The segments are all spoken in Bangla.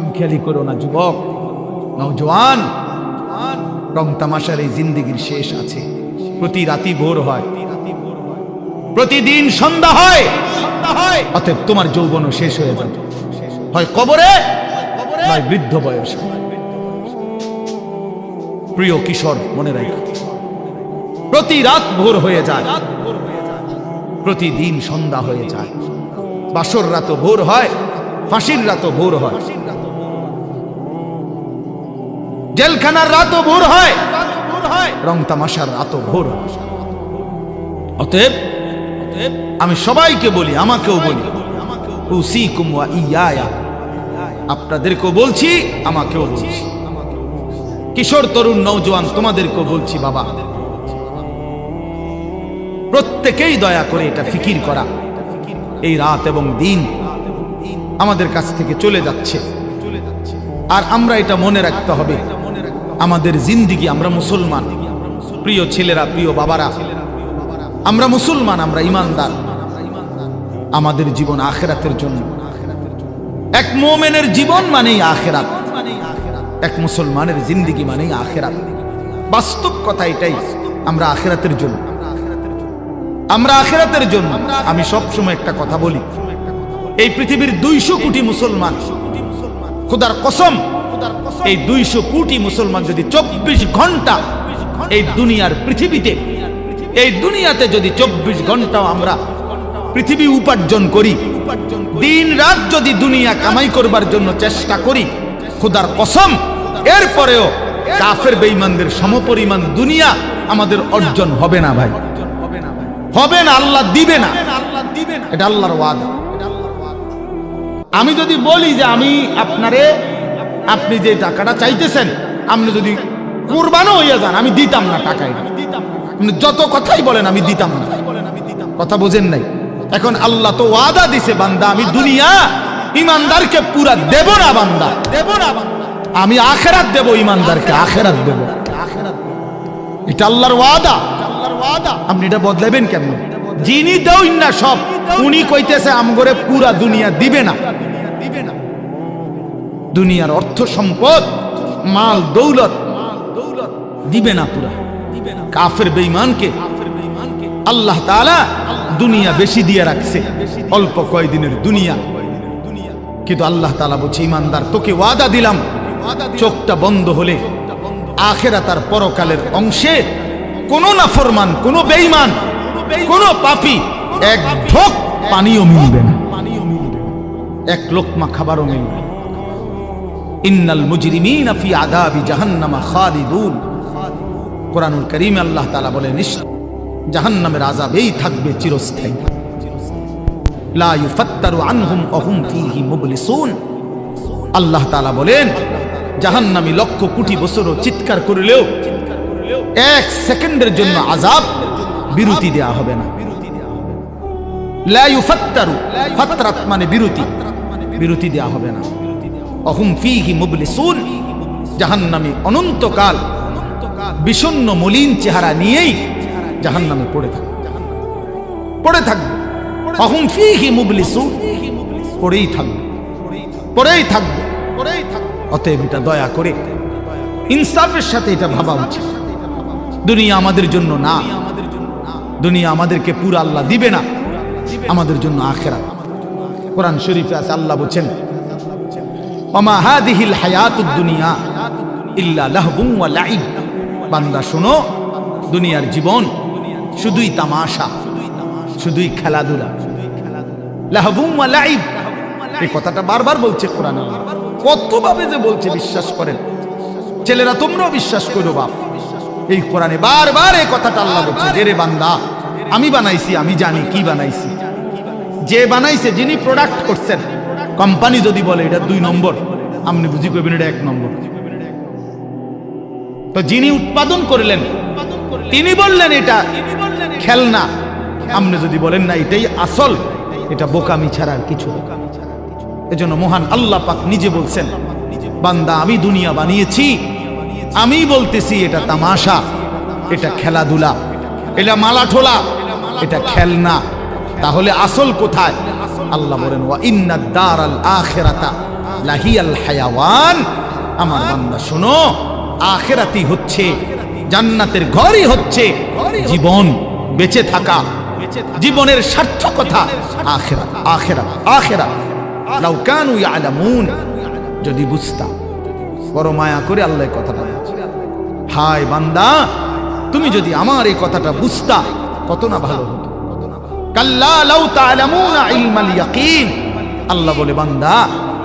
খামখেয়ালি করো না, যুবক। নওজোয়ান রং তামাশার এই জিন্দিগির শেষ আছে। প্রতি রাতি ভোর হয়। প্রতিদিন সন্ধ্যা হয়। অতএব তোমার যৌবনও শেষ হয়ে যাবে। হয় কবরে, নয় বৃদ্ধ বয়সে। প্রিয় কিশোর, মনে রাখ। প্রতি রাত ভোর হয়ে যায়। প্রতিদিন সন্ধ্যা হয়ে যায়। বাসর রাত ভোর হয়। ফাঁসির রাত ভোর হয়। জেলখানার রাতও ভোর হয়। রং তামাশার রাতও ভোর অতএব আমি সবাইকে বলি, আমাকেও বলি, উসিকুম ওয়া ইয়ায়া। আপনাদেরকেও বলছি, আমাকেও বলছি। কিশোর, তরুণ নৌজওয়ান তোমাদেরকেও বলছি, বাবা। প্রত্যেকেই দয়া করে এটা ফিকির করা। এই রাত এবং দিন আমাদের কাছ থেকে চলে যাচ্ছে। আর আমরা এটা মনে রাখতে হবে। আমাদের জিন্দিগি, আমরা মুসলমান। প্রিয় ছেলেরা, প্রিয় বাবারা, আমরা মুসলমান, আমরা ইমানদার। আমাদের জীবন আখেরাতের জন্য। এক মোমেনের জীবন মানেই আখেরাত। এক মুসলমানের জিন্দিগি মানেই আখেরাত। বাস্তব কথা এটাই, আমরা আখেরাতের জন্য। আমরা আখেরাতের জন্য। আমি সব সময় একটা কথা বলি। এই পৃথিবীর দুইশো কোটি মুসলমান, খুদার কসম এই দুইশো কোটি মুসলমান যদি চব্বিশ ঘণ্টা এই দুনিয়ার পৃথিবীতে, এই দুনিয়াতে যদি চব্বিশ ঘন্টাও আমরা পৃথিবী উপার্জন করি, দিন রাত যদি দুনিয়া কামাই করবার জন্য চেষ্টা করি, খুদার কসম, এরপরেও কাফের বেঈমানদের সমপরিমাণ দুনিয়া আমাদের অর্জন হবে না ভাই। হবে না, আল্লাহ দিবে না। এটা আল্লাহর ওয়াদা। আমি যদি বলি যে আমি আপনারে আপনি যে টাকাটা চাইতেছেন, আপনি যদি কোরবানও হইয়া যান, আমি দিতাম না টাকা যত কথাই বলেন, আমি দিতাম না। কথা বোঝেন নাই? এখন আল্লাহ তো ওয়াদা দিছে, বান্দা, আমি দুনিয়া ইমানদারকে পুরা দেব না, বান্দা। দেব না আমি আখেরাত দেব, ইমানদারকে আখেরাত দেব। এটা আল্লাহর ওয়াদা। আপনি এটা বদলাবেন কেমন? যিনি দেউন না সব, উনি কইতেছে, আমগরে পুরা দুনিয়া দিবে না দিবে না। দুনিয়ার অর্থ সম্পদ, মাল দৌলত, দিবে না পুরা। কাফের বেঈমানকে আল্লাহ তাআলা দুনিয়া বেশি দিয়ে রাখছে। অল্প কয়দিনের দুনিয়া। কিন্তু আল্লাহ তাআলা বলছে, ইমানদার, তোকে ওয়াদা দিলাম। চোখটা বন্ধ হলে আখেরা তার পরকালের অংশে কোন নাফরমান, কোন বেঈমান, কোন পাপী এক ঢোক পানিও মিলবে না। এক লোকমা খাবারও মিলবে না। ইন্নাল মুজরিমিনা ফি জাহান্নামা খালিদুন। আল্লাহ তাআলা জাহান্নামের আযাবেই থাকবে চিরস্থায়ী। লা ইউফাত্তারু আনহুম মুবলিসুন। আল্লাহ তাআলা বলেন, জাহান্নামী লক্ষ কোটি বছরও চিৎকার করলেও এক সেকেন্ডের জন্য আযাব বিরতি দেয়া হবে না। লা ইউফাত্তারু, ফাতরাত মানে বিরতি। বিরতি দেয়া হবে না। অহুম ফিহি মুবলিসুন। জাহান্নামী অনন্তকাল বিষণ্ণ মলিন চেহারা নিয়েই জাহান্নামে পড়ে থাকবে পড়ে থাকবে। অহুম ফিহি পড়েই থাকবে পড়েই থাকবে। পড়েই থাকবে। অতএব এটা দয়া করে ইনসাফের সাথে এটা ভাবা উচিত। দুনিয়া আমাদের জন্য না। দুনিয়া আমাদেরকে পুরো আল্লাহ দিবে না। আমাদের জন্য আখেরা কোরআন শরীফে আছে, আল্লাহ বলছেন ইল্লা ওয়া বান্দা, শোনো, দুনিয়ার জীবন শুধুই তামাশা, শুধুই খেলাধুলা। লাহবুম ওয়া এই কথাটা বারবার বলছে কোরআন কতভাবে যে বলছে, বিশ্বাস করেন। ছেলেরা, তোমরাও বিশ্বাস করো বাপ। এই কোরআনে বারবার এই কথাটা আল্লাহ বলছে, যে রে বান্দা, আমি বানাইছি, আমি জানি কি বানাইছি। যে বানাইছে, যিনি প্রোডাক্ট করছেন। কোম্পানি যদি বলে, এটা দুই নম্বর। আপনি বুঝি করবেন এটা এক নম্বর। তো যিনি উৎপাদন করলেন, তিনি বললেন এটা খেলনা। আপনি যদি বলেন না, এটাই আসল, এটা বোকামি ছাড়া আর কিছু। এজন্য মহান আল্লাহ পাক নিজে বলছেন, বান্দা, আমি দুনিয়া বানিয়েছি আমি বলতেছি এটা তামাশা, এটা খেলাধুলা, এটা মালাঠোলা, এটা খেলনা। তাহলে আসল কোথায়? আল্লাহ বলেন, ওয়া ইন্না দার আল আখেরাতা। লাহিয়াল হায়াওয়ান। আমার বান্দা, শোনো আখেরাতি হচ্ছে, জান্নাতের ঘরই হচ্ছে জীবন, বেঁচে থাকা, জীবনের সার্থকতা, আখেরাত আখেরাত আখেরাত। লাউ কানু ইয়ালামুন। যদি বুঝতাম বড় মায়া করে আল্লাহ কথাটা। হায় বান্দা, তুমি যদি আমার এই কথাটা বুঝতা, কত না ভালো হতো। কাল্লা লাউ তা'লামুনা ইলমাল ইয়াকিন। আল্লাহ বলে, বান্দা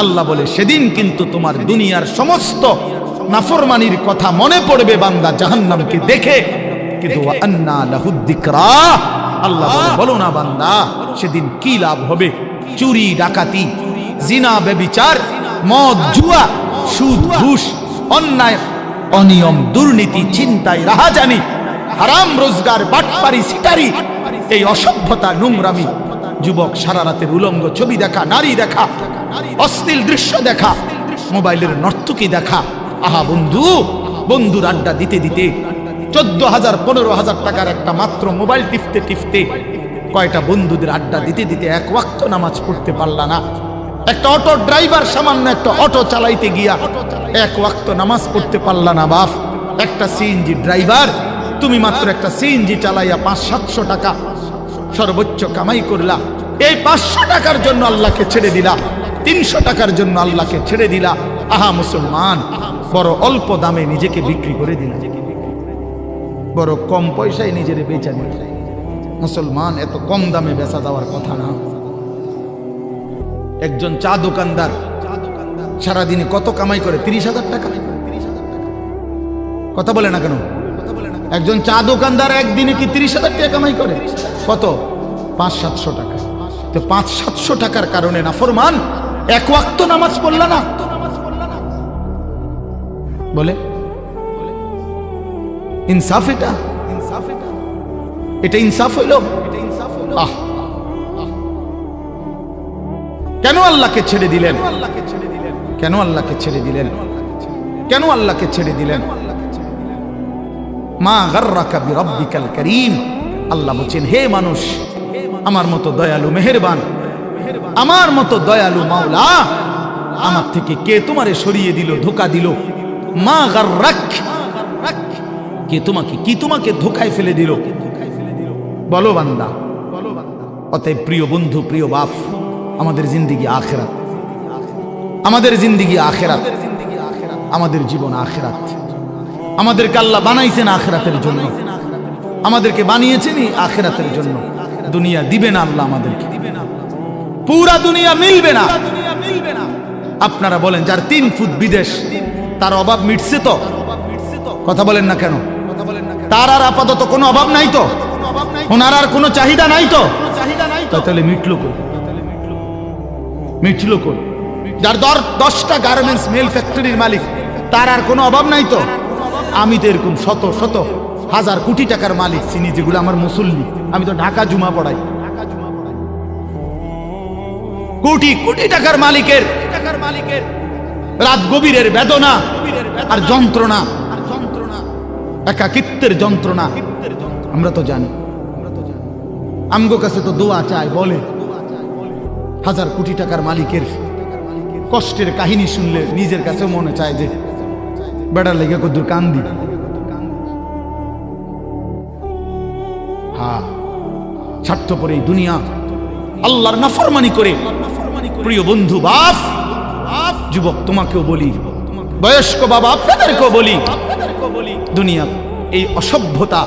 আল্লাহ বলে, সেদিন কিন্তু তোমার দুনিয়ার সমস্ত নাফরমানির কথা মনে পড়বে বান্দা জাহান্নামকে দেখে। কিন্তু আল্লাহ বলে, বলো না বান্দা, সেদিন কি লাভ হবে? চুরি, ডাকাতি, জিনা বেবিচার মদ, জুয়া, সুদ, ঘুষ, অন্যায়, অনিয়ম, দুর্নীতি চিন্তায় রাহাজানি, হারাম, রোজগার, বাটপারি, সিটারি, এই অসভ্যতা, নোংরামি, যুবক সারা রাতের উলঙ্গ ছবি দেখা, নারী দেখা অশ্লীল দৃশ্য দেখা। মোবাইলের নর্তকী দেখা। আহা বন্ধু, বন্ধুর আড্ডা দিতে দিতে চোদ্দ হাজার পনেরো হাজার টাকার একটা মাত্র মোবাইল টিপতে টিপতে কয়টা বন্ধুদের আড্ডা দিতে দিতে এক ওয়াক্ত নামাজ পড়তে পারলা না। একটা অটো ড্রাইভার সামান্য একটা অটো চালাইতে গিয়া এক ওয়াক্ত নামাজ পড়তে পারলা না, বাপ। একটা সিএনজি ড্রাইভার, তুমি মাত্র একটা সিএনজি চালাইয়া পাঁচ সাতশো টাকা সর্বোচ্চ কামাই করলা। এই পাঁচশো টাকার জন্য আল্লাহকে ছেড়ে দিলা। তিনশো টাকার জন্য আল্লাহকে ছেড়ে দিলা। আহা, মুসলমান, বড় অল্প দামে নিজেকে বিক্রি করে দিলা। বড় কম পয়সায় নিজের বেচা দিলা। মুসলমান, এত কম দামে বেচা দেওয়ার কথা না। একজন চা দোকানদার সারাদিনে কত কামাই করে? তিরিশ হাজার টাকা। কথা বলে না কেন? একজন চা দোকানদার একদিনে কি তিরিশ হাজার টাকা কামাই করে? কত? পাঁচ সাতশো টাকা। তো পাঁচ সাতশো টাকার কারণে না ফরমান এক ওয়াক্ত নামাজ পড়লা না? বলে, ইনসাফ এটা? ইনসাফ এটা এটা ইনসাফ হইল? আহ কেন আল্লাহকে ছেড়ে দিলেন? কেন আল্লাহকে ছেড়ে দিলেন? কেন আল্লাহকে ছেড়ে দিলেন? মা গার্রাকা বিরাব্বিকাল করিম। আল্লাহ বলছেন, হে মানুষ, আমার মতো দয়ালু, মেহেরবান আমার মতো দয়ালু মাওলা, আমার থেকে কে তোমারে সরিয়ে দিল, ধোকা দিল? মা গার্রাক, কে তোমাকে, কি তোমাকে ধোকায় ফেলে দিল? বলো বান্দা। অতএব প্রিয় বন্ধু, প্রিয় বাপ, আমাদের জিন্দিগি আখেরাত। আমাদের জিন্দিগি আখেরাত। আমাদের জীবন আখেরাত। আমাদেরকে আল্লাহ বানাইছেন আখেরাতের জন্য। আমাদেরকে বানিয়েছেনই আখেরাতের জন্য। দুনিয়া দিবে না আল্লাহ আমাদেরকে। পুরা দুনিয়া মিলবে না। আপনারা বলেন যার তিন ফুট বিদেশ তার অভাব মিটছে তো? কথা বলেন না কেন? তার আর আপাতত কোনো অভাব নাই তো? ওনার আর কোনো চাহিদা নাই তো? তাহলে মিটলো কই? মিটলো। কই? যার দর দশটা গার্মেন্টস মেল ফ্যাক্টরির মালিক তার আর কোনো অভাব নাই তো? আমি তো এরকম শত শত হাজার কোটি টাকার মালিক চিনি যেগুলো আমার মুসল্লি। আমি তো ঢাকা জুমা পড়াই। কোটি কোটি টাকার মালিকের টাকার মালিকের রাত গভীরের বেদনা আর যন্ত্রণা, একাকিত্বের যন্ত্রণা। আমরা তো জানি। আমগো কাছে তো দোয়া চায়, বলে। হাজার কোটি টাকার মালিকের কষ্টের কাহিনী শুনলে নিজের কাছেও মনে চায় যে, বেড়ার লেগে কদ্দুর কান্দি। হা স্বার্থপর এই দুনিয়া আল্লাহর নাফরমানি করে। প্রিয় বন্ধু বাপ যুবক, তোমাকেও বলি। বয়স্ক বাবা, আপনাদেরকেও বলি। দুনিয়া এই অসভ্যতা,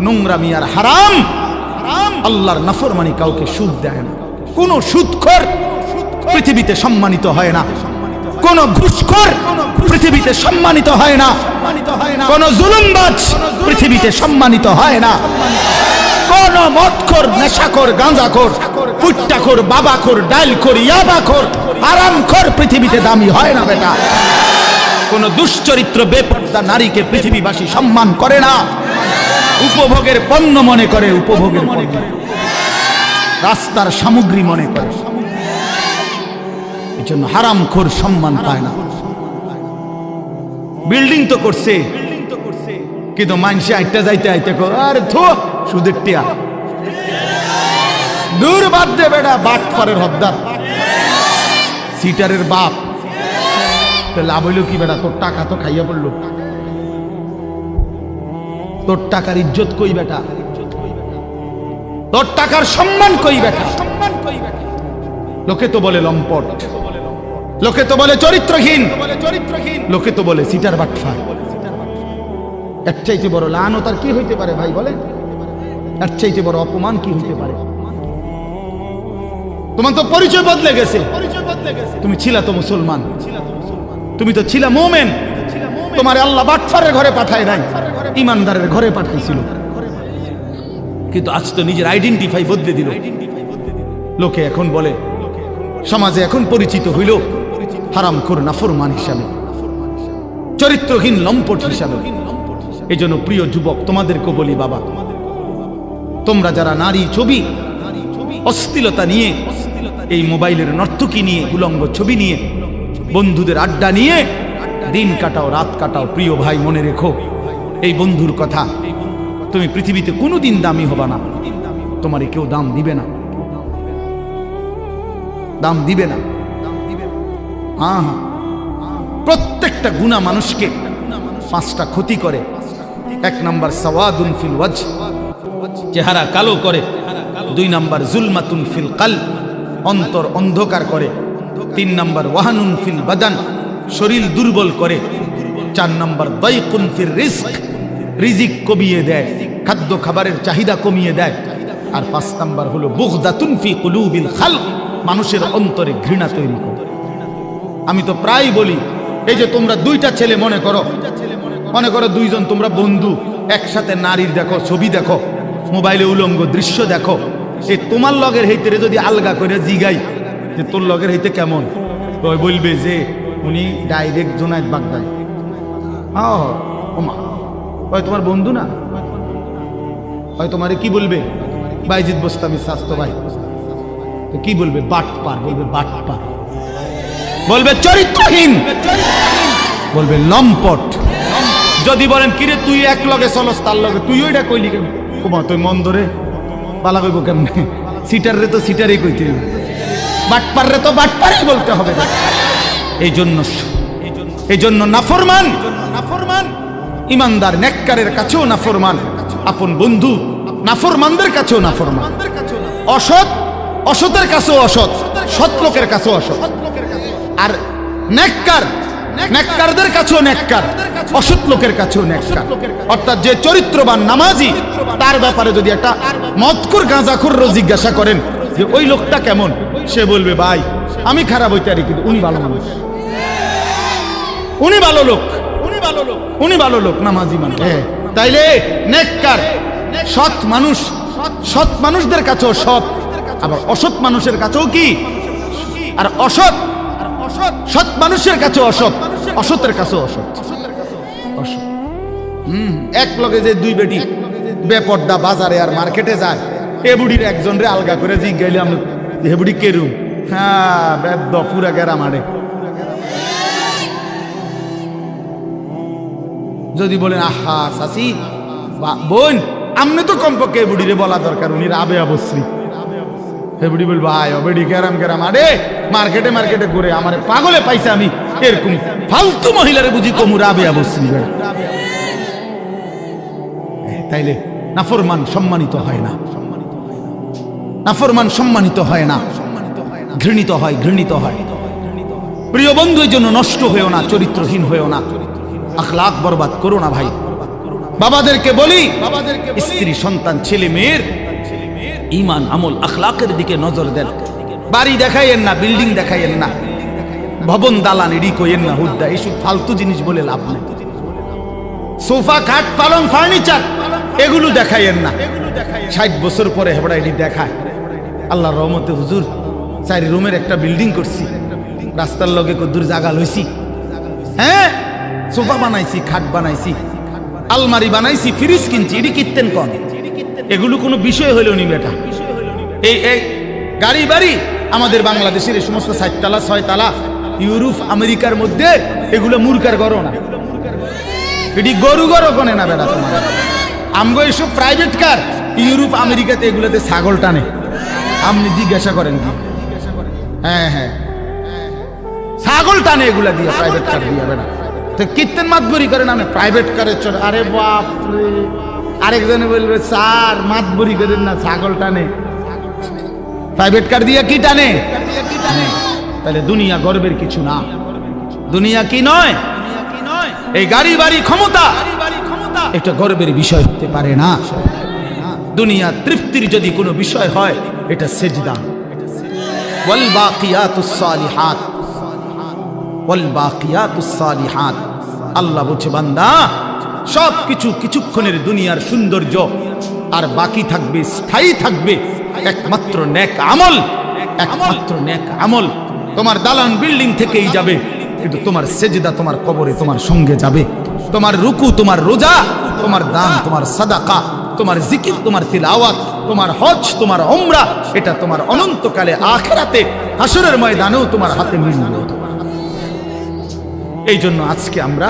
নোংরামি আর হারাম, আল্লাহর নাফরমানি কাউকে সুদ দেয় না। কোন সুদখর পৃথিবীতে সম্মানিত হয় না। কোন ঘুষখোর পৃথিবীতে সম্মানিত হয় না। কোন জুলুমবাজ পৃথিবীতে সম্মানিত হয় না। কোন পৃথিবীতে দামি হয় না বেটা। কোন দুশ্চরিত্র, বেপর্দা নারীকে পৃথিবীবাসী সম্মান করে না। উপভোগের পণ্য মনে করে, উপভোগের পণ্য। রাস্তার সামগ্রী মনে করে। এই জন্য হারাম খোর সম্মান পায় না। বিল্ডিং তো করছে। কিন্তু মানসে আইটা যাইতে আইতে আর থো। সুদের টিয়া। দূর বাদ দে বেটা বাট পারের হদ্দার সিটারের বাপ। লাভ হইল কি বেটা? তোর টাকা তো খাইয়া পড়ল। তোর টাকার ইজ্জত কই বেটা? তোর টাকার সম্মান কই বেটা? সম্মান কই বেটা লোকে তো বলে লম্পট। লোকে তো বলে চরিত্রহীন। লোকে তো বলে সিটার বাটফা এর চাইতে বড় লান তার কি হইতে পারে ভাই বলে এর চাইতে বড় অপমান কি হইতে পারে? তোমার তো পরিচয় বদলে গেছে। তুমি ছিলা তো মুসলমান। তুমি তো ছিলা মোমেন। তোমার আল্লাহ বাটফারের ঘরে পাঠায় নাই। ইমানদারের ঘরে পাঠাইছিল। কিন্তু আজ তো নিজের আইডেন্টিফাই বদলে দিল। লোকে এখন বলে, সমাজে এখন পরিচিত হইল হারাম খোর নাফরমান হিসাবে, চরিত্রহীন লম্পট হিসাবে। এই জন্য প্রিয় যুবক, তোমাদেরকে বলি বাবা তোমরা যারা নারী ছবি, অশ্লীলতা নিয়ে, এই মোবাইলের নর্তকী নিয়ে, উলঙ্গ ছবি নিয়ে, বন্ধুদের আড্ডা নিয়ে, দিন কাটাও, রাত কাটাও, প্রিয় ভাই মনে রেখো। এই বন্ধুর কথা, তুমি পৃথিবীতে কোনোদিন দামি হবা না। তোমারে কেউ দাম দিবে না। দাম দিবে না। হ্যাঁ প্রত্যেকটা গুণা মানুষকে পাঁচটা ক্ষতি করে। এক নাম্বার সওয়াদুন ফিল ওয়াজ চেহারা কালো করে। দুই নাম্বার জুলমাতুন ফিল কাল অন্তর অন্ধকার করে। তিন নাম্বার ওয়াহানুন ফিল বাদান, শরীর দুর্বল করে। চার নাম্বার দয়কুন ফিল রিস্ক, রিজিক কমিয়ে দেয়। খাদ্য খাবারের চাহিদা কমিয়ে দেয়। আর পাঁচ নাম্বার হলো বুগদাতুন ফি কুলুবিল খাল মানুষের অন্তরে ঘৃণা তৈরি করে। আমি তো প্রায় বলি, এই যে তোমরা দুইটা ছেলে মনে করো মনে করো দুইজন তোমরা বন্ধু, একসাথে নারীর দেখো, ছবি দেখো। মোবাইলে উলঙ্গ দৃশ্য দেখো। সে তোমার লগের হইতে যদি আলগা করে জিগাই, যে তোর লগের হইতে কেমন? বলবে যে, উনি ডাইরেক্ট জোনায়ত বাগদাই হ্যাঁ তোমার বন্ধু না? হয় তোমারে কি বলবে? বাইজিৎ বস্তামি স্বাস্থ্য ভাই। তো কি বলবে? বাট পার বলবে বাট পার বলবে চরিত্রহীন। বলবে লম্পট। যদি বলেন, কিরে, তুই এক লগে চলস, তার লগে তুই ওইটা কইলি কেন? কুমা, তুই মন ধরে পালা কইব কেমনে? সিটার রে তো সিটারই কইতে হইবে বাটপার রে তো বলতে হবে। এই জন্য এই জন্য নাফরমান নাফরমান। ইমানদার, নেককারের কাছেও নাফরমান। আপন বন্ধু, নাফরমানদের কাছেও নাফরমান। অসৎ, অসতের কাছেও অসৎ, সৎ লোকের কাছেও অসৎ। আর নেককার, নেককারদের কাছেও নেককার, অসৎ লোকের কাছেও নেককার। অর্থাৎ যে চরিত্রবান নামাজি তার ব্যাপারে যদি একটা মতকুর গাঁজাখুর জিজ্ঞাসা করেন যে ওই লোকটা কেমন, সে বলবে, ভাই, আমি খারাপ হইতে পারি, কিন্তু উনি ভালো মানুষ। উনি ভালো লোক। উনি ভালো লোক উনি ভালো লোক নামাজি মানুষ। হ্যাঁ তাইলে নেককার, সৎ মানুষ, সৎ মানুষদের কাছেও সৎ, আবার অসৎ মানুষের কাছেও কি? আর অসৎ, সৎ মানুষের কাছে অসৎ, অসতের কাছে অসৎ। অসৎ। হুম, এক লগে যে দুই বেটি বেপর্দা বাজারে আর মার্কেটে যায়। এ বুড়ির একজন রে আলগা করে জিজ্ঞাইলাম হে বুড়ি কেরুম হ্যাঁ বেদ, পুরা গেরা মারে যদি বলেন, আহা, সাসি বোন, আমনে তো কমপক্ষে এ বুড়িরে বলা দরকার, উনি রাবে অবশ্রী। হেবড়ি বলব আয় বেড়ি গেরাম গেরাম আরে, মার্কেটে মার্কেটে ঘুরে আমার পাগলে পাইছে আমি। এরকম ফালতু মহিলারে বুঝি কমু রাবে বেড়া। তাইলে নাফরমান সম্মানিত হয় না। নাফরমান সম্মানিত হয় না। ঘৃণিত হয় ঘৃণিত হয়। প্রিয় বন্ধু জন্য নষ্ট হয়েও না, চরিত্রহীন হয়েও না। আখলাক বরবাদ করো না ভাই। বাবাদেরকে বলি, স্ত্রী, সন্তান, ছেলে, মেয়ের ইমান, আমল আখলাকের দিকে নজর দেন। বাড়ি দেখাইয়েন না, বিল্ডিং দেখাইয়েন না। ভবন দালান এডি কইয়েন না হুদ্দা এইসব ফালতু জিনিস বলে লাভ নেই। সোফা, খাট, পালং, ফার্নিচার এগুলো দেখাইয়েন না। ষাট বছর পরে হেবড়া এটি দেখায়। আল্লাহর রহমতে হুজুর, চারি রুমের একটা বিল্ডিং করছি। রাস্তার লগে কদ্দুর জাগা লইছি। হ্যাঁ? সোফা বানাইছি, খাট বানাইছি, আলমারি বানাইছি, ফ্রিজ কিনছি, এটি কিনতেন কন? এগুলো কোনো বিষয় হইল নি বেটা। এই এই, গাড়ি বাড়ি আমাদের বাংলাদেশের এই সমস্ত সাততলা ছয়তলা, ইউরোপ, আমেরিকার মধ্যে এগুলো মূর্খার গরো না। এটি গরু গরো কনে না বেটা তোমার। আমগো এসব প্রাইভেট কার ইউরোপ আমেরিকাতে এগুলোতে ছাগল টানে। আপনি জিজ্ঞাসা করেন কি? হ্যাঁ হ্যাঁ। ছাগল টানে এগুলা দিয়ে প্রাইভেট কার দিয়ে, বেটা। তো কীর্তন মাতবরি করেন আমি প্রাইভেট কারে চলে আরে বাপ। আরেকজনে বলবে, স্যার, মাতবরি করেন না, ছাগল টানে। প্রাইভেট কার দিয়ে কি টানে? তাহলে দুনিয়া গর্বের কিছু না। দুনিয়া কি নয়? এই গাড়ি বাড়ি ক্ষমতা। এটা গর্বের বিষয় হতে পারে না। দুনিয়া তৃপ্তির যদি কোনো বিষয় হয়, এটা সেজদা। ওয়াল বাকিয়াতুস ওয়াল বাকিয়াতুস সালিহাত। আল্লাহ বলছে, বান্দা সব কিছু কিছুক্ষণের দুনিয়ার সৌন্দর্য, আর বাকি থাকবে, স্থায়ী থাকবে। একমাত্র নেক আমল, একমাত্র নেক আমল। তোমার দালান বিল্ডিং থেকেই যাবে, কিন্তু তোমার সেজদা তোমার কবরে তোমার সঙ্গে যাবে। তোমার রুকু, তোমার রোজা, তোমার দান, তোমার সাদাকা, তোমার জিকির, তোমার তিলাওয়াত, তোমার হজ, তোমার অমরা এটা তোমার অনন্তকালে আখেরাতে হাসরের ময়দানেও তোমার হাতে মিলবে। এই জন্য আজকে আমরা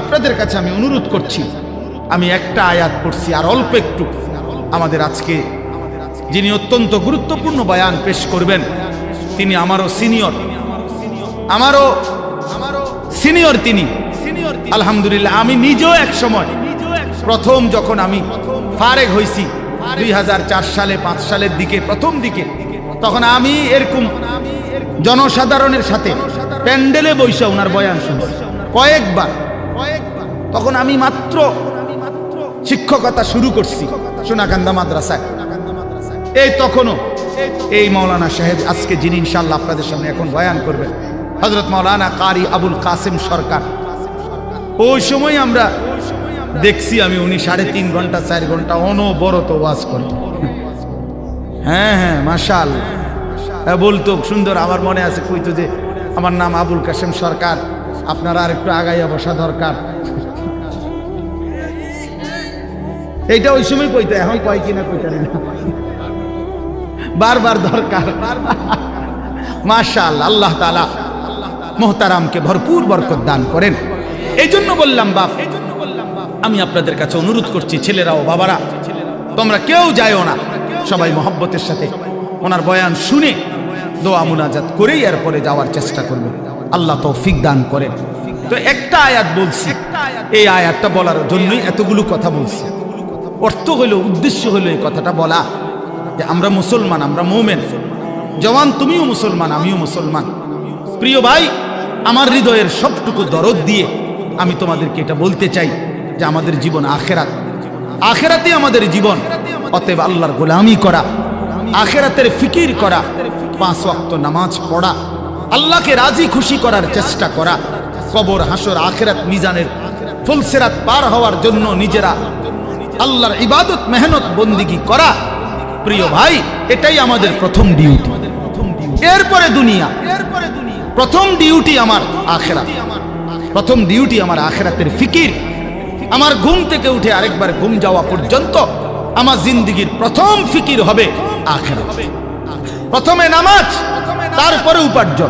আপনাদের কাছে আমি অনুরোধ করছি, আমি একটা আয়াত পড়ছি আর অল্প একটু। আমাদের আজকে যিনি অত্যন্ত গুরুত্বপূর্ণ বয়ান পেশ করবেন, তিনি আমারও সিনিয়র। আমারও আমারও সিনিয়র তিনি। আলহামদুলিল্লাহ আমি নিজেও এক সময় প্রথম যখন আমি ফারেক হয়েছি দুই হাজার চার সালে পাঁচ সালের দিকে প্রথম দিকে তখন আমি এরকম জনসাধারণের সাথে প্যান্ডেলে বৈশা ওনার বয়ান শুনছি। কয়েকবার। তখন আমি মাত্র শিক্ষকতা শুরু করছি সোনাকান্দা মাদ্রাসায়। এই তখনও এই মৌলানা সাহেব আজকে যিনি ইনশাল্লাহ আপনাদের সামনে এখন বয়ান করবেন হজরত মৌলানা কারি আবুল কাসেম সরকার। ওই সময় আমরা দেখছি আমি উনি সাড়ে তিন ঘণ্টা, চার ঘণ্টা অনবরত ওয়াজ করে হ্যাঁ হ্যাঁ মাশাল। বলতো, সুন্দর, আমার মনে আছে, কইতো যে আমার নাম আবুল কাসেম সরকার, আপনারা আর একটু আগাইয়া বসা দরকার। এইটা ওই সময় কইতো, এখন কয় কিনা কইতারি না। বারবার দরকার। মাশাল, আল্লাহ তালা মোহতারামকে ভরপুর বরকত দান করেন। এই জন্য বললাম, বাপ, আমি আপনাদের কাছে অনুরোধ করছি ছেলেরাও বাবারা, তোমরা কেউ যায়ও না। সবাই মহব্বতের সাথে। ওনার বয়ান শুনে দোয়া মুনাজাত করেই এরপরে যাওয়ার চেষ্টা করবে। আল্লাহ তৌফিক দান করেন। তো একটা আয়াত বলছি, এই আয়াতটা বলার জন্যই এতগুলো কথা বলছি। অর্থ হইল উদ্দেশ্য হইল এই কথাটা বলা, যে আমরা মুসলমান, আমরা মৌমেন। জওয়ান, তুমিও মুসলমান, আমিও মুসলমান। প্রিয় ভাই, আমার হৃদয়ের সবটুকু দরদ দিয়ে আমি তোমাদেরকে এটা বলতে চাই যে আমাদের জীবন আখেরাত। আখেরাতে আমাদের জীবন। অতএব আল্লাহর গোলামি করা, আখেরাতের ফিকির করা, পাঁচ ওয়াক্ত নামাজ পড়া, আল্লাহকে রাজি খুশি করার চেষ্টা করা, কবর, হাসর, আখেরাত, মিজানের ফুলসেরাত পার হওয়ার জন্য নিজেরা আল্লাহর ইবাদত, মেহনত, বন্দিগি করা। প্রিয় ভাই, এটাই আমাদের প্রথম ডিউটি এরপরে দুনিয়া। প্রথম ডিউটি আমার আখেরাত। প্রথম ডিউটি আমার আখেরাতের ফিকির। আমার ঘুম থেকে উঠে আরেকবার ঘুম যাওয়া পর্যন্ত আমার জিন্দিগির প্রথম ফিকির হবে আখেরাত। প্রথমে নামাজ, তারপরে উপার্জন।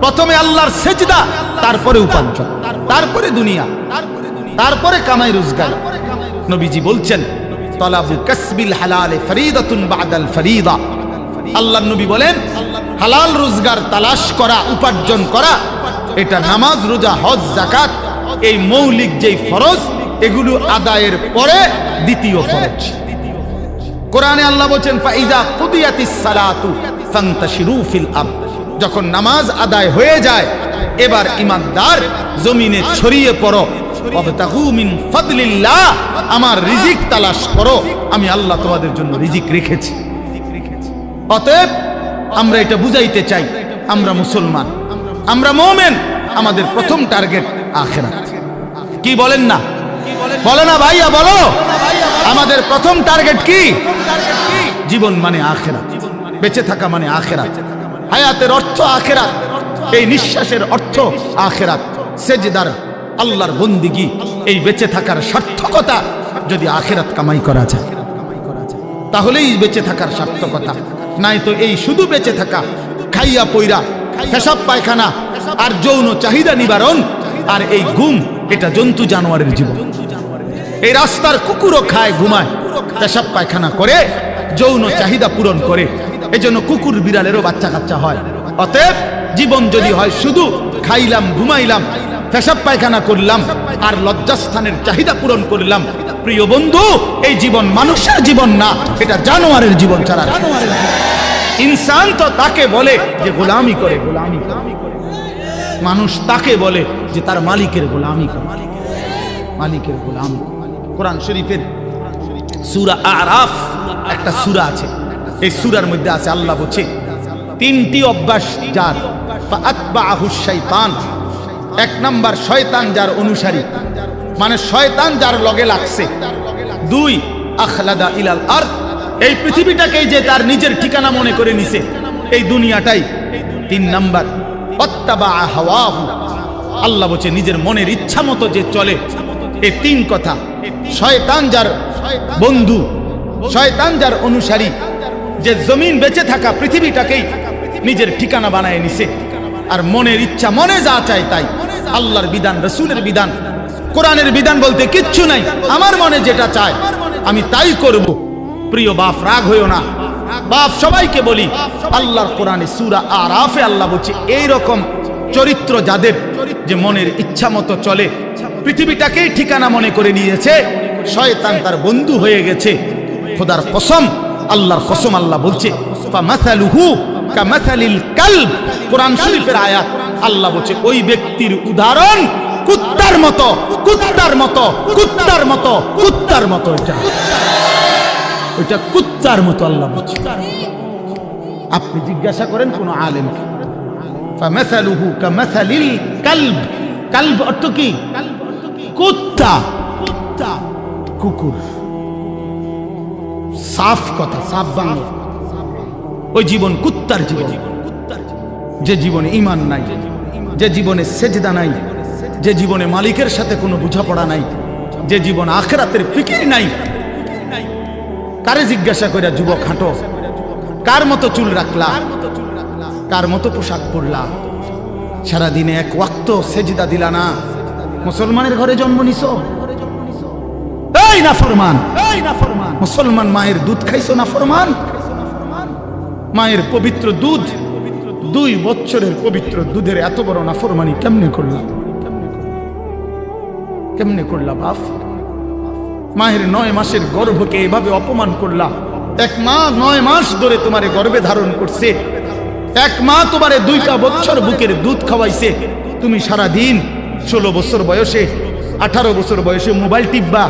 প্রথমে আল্লাহর সেজদা, তারপরে উপার্জন। তারপরে দুনিয়া। তারপরে কামাই রোজগার। নবীজি বলছেন, তলাবু কাসবিল হালালে ফরিদাতুন বাদাল ফরিদা। আল্লাহ নবী বলেন, হালাল রোজগার, তালাশ করা, উপার্জন করা এটা নামাজ, রোজা, হজ জাকাত এই মৌলিক যেই ফরজ, এগুলো আদায়ের পরে দ্বিতীয় ফরজ। কোরআনে আল্লাহ বলছেন, ফাইজা কুদিয়াতিস সালাতু ফান্তাশিরু ফিল আরদ। যখন নামাজ আদায় হয়ে যায়, এবার ইমানদার জমিনে ছড়িয়ে পড়ো। মিন ফাদলিল্লাহ, আমার রিজিক তালাশ করো। আমি আল্লাহ তোমাদের জন্য রিজিক রেখেছি। অতএব আমরা এটা বুঝাইতে চাই, আমরা মুসলমান। আমরা মোমেন, আমাদের প্রথম টার্গেট আখেরাত। কি বলেন না? বলো না ভাইয়া, বলো। আমাদের প্রথম টার্গেট কি? জীবন মানে আখেরাত। বেঁচে থাকা মানে আখেরাত। হায়াতের অর্থ আখেরাত। এই নিঃশ্বাসের অর্থ আখেরাত। সেজদার আল্লাহর বন্দিগি। এই বেঁচে থাকার সার্থকতা যদি আখেরাত কামাই করা যায়, তাহলেই বেঁচে থাকার সার্থকতা। নাই তো এই শুধু বেঁচে থাকা, খাইয়া পইরা পেশাব পায়খানা আর যৌন চাহিদা নিবারণ আর এই ঘুম এটা জন্তু জানোয়ারের জীবন। এই রাস্তার কুকুরও খায়, ঘুমায়। পেশাব পায়খানা করে, যৌন চাহিদা পূরণ করে। এজন্য কুকুর বিড়ালেরও বাচ্চা কাচ্চা হয়। অতএব জীবন যদি হয় শুধু খাইলাম, ঘুমাইলাম, পেশাব পায়খানা করলাম আর লজ্জাস্থানের চাহিদা পূরণ করলাম, প্রিয় বন্ধু, এই জীবন মানুষের জীবন না, এটা জানোয়ারের জীবন ছাড়া ইনসান তো তাকে বলে যে গোলামি করে, গোলামি। মানুষ তাকে বলে যে তার মালিকের গোলামি করে। মালিকের গোলামি কোরআন শরীফের সুরা আরাফ একটা সুরা আছে। এই সুরার মধ্যে আছে, আল্লাহ বলছে, তিনটি অভ্যাস যার শাইতান এক নাম্বার, শয়তান যার অনুসারী। মানে শয়তান যার লগে লাগছে। দুই, আখলাদা ইলাল আরদ। এই পৃথিবীটাকেই যে তার নিজের ঠিকানা মনে করে নিছে, এই দুনিয়াটাই তিন নাম্বার। আল্লাহ বলছে, নিজের মনের ইচ্ছা মতো যে চলে এই তিন কথা। শয়তান যার বন্ধু, শয়তান যার অনুসারী, যে জমিন বেঁচে থাকা পৃথিবীটাকেই নিজের ঠিকানা বানায় নিছে। আর মনের ইচ্ছা, মনে যা চায় তাই। আল্লাহর বিধান, রসুলের বিধান, কোরআনের বিধান বলতে কিচ্ছু নাই। আমার মনে যেটা চায়, আমি তাই করব। প্রিয় বাপ, রাগ হইও না। বাপ, সবাইকে বলি, আল্লাহর কোরআনে সুরা আরাফে আল্লাহ বলছে এই রকম চরিত্র যাদের যে মনের ইচ্ছা মতো চলে, পৃথিবীটাকেই ঠিকানা মনে করে নিয়েছে, শয়তান তার বন্ধু হয়ে গেছে। খোদার কসম, আল্লাহর কসম আল্লাহ বলছে কোরআন শরীফের আয়াত, আল্লাহ বলছে, ওই ব্যক্তির উদাহরণ কুত্তার মতো কুত্তার মতো কুত্তার মতো কুত্তার মতো এটা। ওইটা কুত্তার মতো আল্লাহ বলছে। আপনি জিজ্ঞাসা করেন কোন আলেম ফামাসালুহু কামাসালিল কালব। কালব অর্থ কি? কুত্তা। কুত্তা। কুকুর। সাফ কথা সাফ বাংলা। ওই জীবন কুত্তার জীবন। যে জীবনে ইমান নাই যে জীবনে সেজদা নাই যে জীবনে মালিকের সাথে কোনো বোঝাপড়া নাই যে জীবন আখরাতের ফিকির নাই কারে জিজ্ঞাসা করে যুবক হাঁটো? কার মতো চুল রাখলা? কার মতো পোশাক পরলা? সারাদিনে এক ওয়াক্ত সেজদা দিলা না? মুসলমানের ঘরে জন্ম না ফরমান না ফরমান মুসলমান মায়ের দুধ খাইছো না ফরমান মায়ের পবিত্র দুধ? দুই বছরের পবিত্র দুধের এত বড় নাফরমানি কেমনে করলাম কেমনে করলা বাপ? মায়ের নয় মাসের গর্ভকে এভাবে অপমান করলা এক মা নয় মাস ধরে তোমারে গর্ভে ধারণ করছে। এক মা তোমারে দুইটা বছর বুকের দুধ খাওয়াইছে। তুমি সারা দিন ষোলো বছর বয়সে, আঠারো বছর বয়সে মোবাইল টিপবা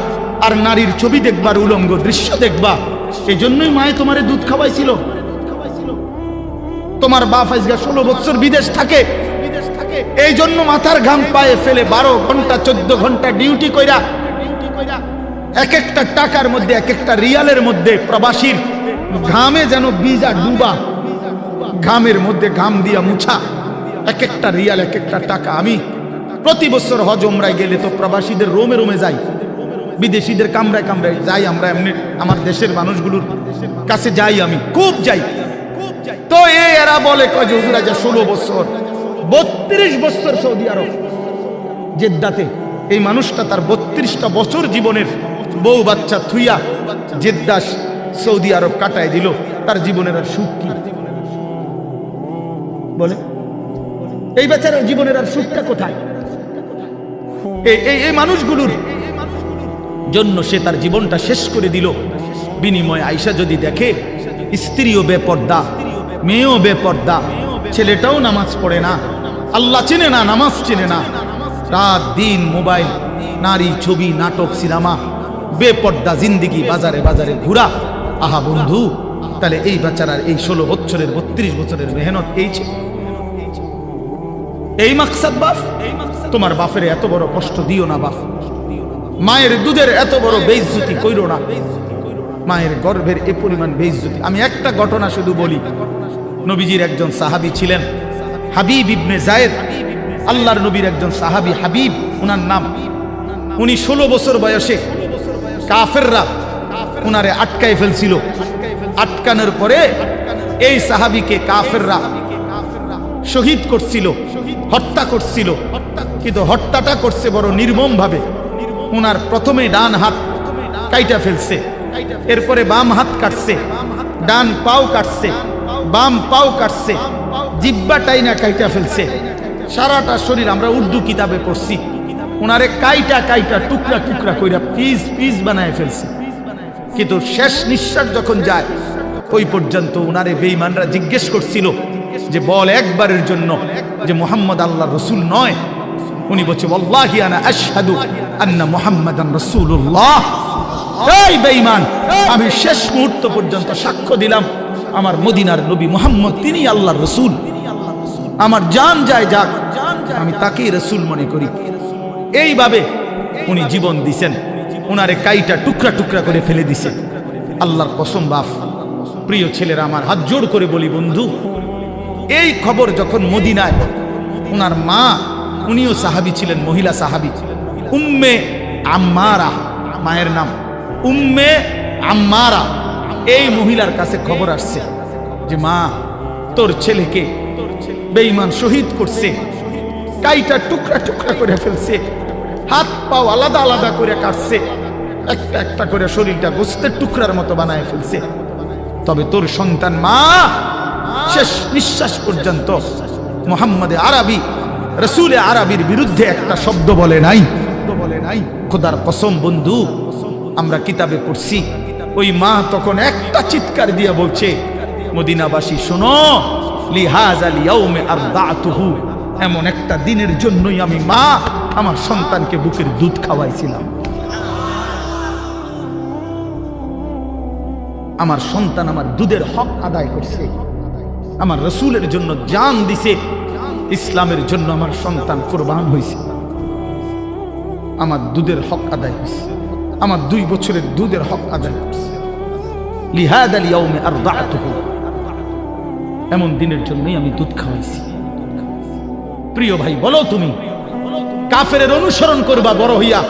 আর নারীর ছবি দেখবার উলঙ্গ দৃশ্য দেখবা। সেই জন্যই মায়ে তোমারে দুধ খাওয়াইছিল। তোমার বাপ আজকে ষোলো বছর বিদেশ থাকে। এই জন্য মাথার ঘাম পায়ে ফেলে বারো ঘণ্টা, চোদ্দ ঘণ্টা ডিউটি কইরা এক একটা টাকার মধ্যে এক একটা রিয়ালের মধ্যে প্রবাসীর ঘামে যেন বীজা ডুবা, ঘামের মধ্যে ঘাম দিয়া মুছা। এক একটা রিয়াল এক একটা টাকা। আমি প্রতি বছর হজ ওমরায় গেলে তো প্রবাসীদের রোমে রোমে যাই। বিদেশিদের কামরায় কামরায় যাই আমরা এমনি, আমার দেশের মানুষগুলোর কাছে যাই আমি। খুব যাই। তো এরা বলে, কয় যে, হুজুর, আজ ষোলো বছর, বত্রিশ বছর সৌদি আরব, জেদ্দাতে। এই মানুষটা তার বত্রিশটা বছর জীবনের বউ বাচ্চা থুইয়া জেদ্দাস সৌদি আরব কাটায় দিল, তার জীবনের আর সুখ কি? বলে, এই বেচারার জীবনের আর সুখটা কোথায়? এই মানুষগুলোর জন্য সে তার জীবনটা শেষ করে দিল। বিনিময় আইসা যদি দেখে, স্ত্রীও বেপর্দা, মেয়েও বেপর্দা, ছেলেটাও নামাজ পড়ে না, আল্লাহ চেনে না, নামাজ চেনে না, রাত, দিন, মোবাইল, নারী, ছবি, নাটক, সিনেমা বেপর্দা জিন্দিগি, বাজারে বাজারে ঘুরা। আহা বন্ধু, তাহলে এই বেচারার এই ষোলো বছরের, বত্রিশ বছরের মেহনত এই ছিল এই মাকসাদ বাপ, তোমার বাপের এত বড় কষ্ট দিও না বাপ। মায়ের দুধের এত বড় বেইজ্জতি কইরো না। মায়ের গর্ভের এ পরিমাণ বেইজ্জতি। আমি একটা ঘটনা শুধু বলি। নবীজির একজন সাহাবী ছিলেন। হাবিব ইবনে জায়েদ। আল্লাহর নবীর একজন সাহাবী হাবিব, উনার নাম। উনি ষোলো বছর বয়সে কাফেররা উনারে আটকায় ফেলছিল। আটকানোর পরে এই সাহাবিকে কাফেররা শহীদ করছিল, হত্যা করছিল। কিন্তু হত্যাটা করছে বড় নির্মম ভাবে উনার প্রথমে ডান হাত কাইটা ফেলছে, এরপরে বাম হাত কাটছে, ডান পাও কাটছে, বাম পাও কাটছে, জিব্বা টাইনা কাইটা ফেলছে। সারাটা শরীর আমরা উর্দু কিতাবে পড়ছি। উনারে কাইটা কাইটা টুকরা টুকরা কইরা পিস পিস বানায় ফেলছে। কিন্তু শেষ নিঃশ্বাস যখন যায়, ওই পর্যন্ত ওনারে বেঈমানরা জিজ্ঞেস করছিল যে, বল একবারের জন্য যে মোহাম্মদ আল্লাহ রসুল নয়। উনি বলছে, ওয়াল্লাহি আনা আশহাদু আন্না মুহাম্মাদান রাসূলুল্লাহ। এই বেঈমান, আমি শেষ মুহূর্ত পর্যন্ত সাক্ষ্য দিলাম, আমার মদিনার নবী মুহাম্মদ তিনি আল্লাহর রসুল। আমার জান যায় যাক, আমি তাকেই রসুল মনে করি। এইভাবে উনি জীবন দিছেন। উনারে কাইটা টুকরা টুকরা করে ফেলে দিছে। আল্লাহর কসম বাফ প্রিয় ছেলেরা, আমার হাত জোড় করে বলি বন্ধু, এই খবর যখন মদিনায়, উনার মা, উনিও সাহাবি ছিলেন, মহিলা সাহাবি। উম্মে আম্মারা, মায়ের নাম। উম্মে আম্মারা, এই মহিলার কাছে খবর আসছে যে, মা, তোর ছেলেকে বেঈমান শহীদ করছে, কাইটা টুকরা টুকরা করে ফেলছে। হাত পাও আলাদা আলাদা করে কাটছে। একটা একটা করে শরীরটা গোস্তের টুকরার মতো বানায় ফেলছে। তবে তোর সন্তান মা, শেষ নিঃশ্বাস পর্যন্ত মোহাম্মদে আরবি, রসুলে আরবির বিরুদ্ধে একটা শব্দ বলে নাই। বলে নাই খোদার কসম বন্ধু, আমরা কিতাবে পড়ছি, ওই মা তখন একটা চিৎকার দিয়ে বলছে, মদিনাবাসী, শোনো লিহাজ আল ইয়াউমে আরদাতুহু, এমন একটা দিনের জন্যই আমি মা আমার সন্তানকে বুকের দুধ খাওয়াইছিলাম। আমার সন্তান আমার দুধের হক আদায় করছে। আমার রসুলের জন্য জান দিছে। ইসলামের জন্য আমার সন্তান কোরবান হয়েছে আমার দুধের হক আদায় হয়েছে আমার দুই বছরের দুধের হক আদায় করছে লিহাদ আল ইয়াউমে আরদাতুহু। এমন দিনের জন্যই আমি দুধ খাওয়াইছি। প্রিয় ভাই, বলো তুমি কাফের অনুসরণ করবা বড় হইয়া।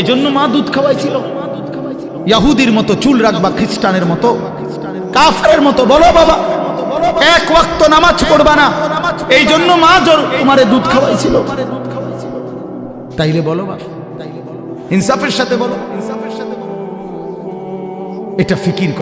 এজন্য মা দুধ খাওয়াইছিল। ইয়াহুদির মতো চুল রাখবা খ্রিস্টানের মতো। কাফের মতো বলো বাবা, এক ওয়াক্ত নামাজ পড়বা না। এই জন্য মা জোর তোমারে দুধ খাওয়াইছিল। তাইলে বলো বা ইনসাফের সাথে বলো। এটা ফিকির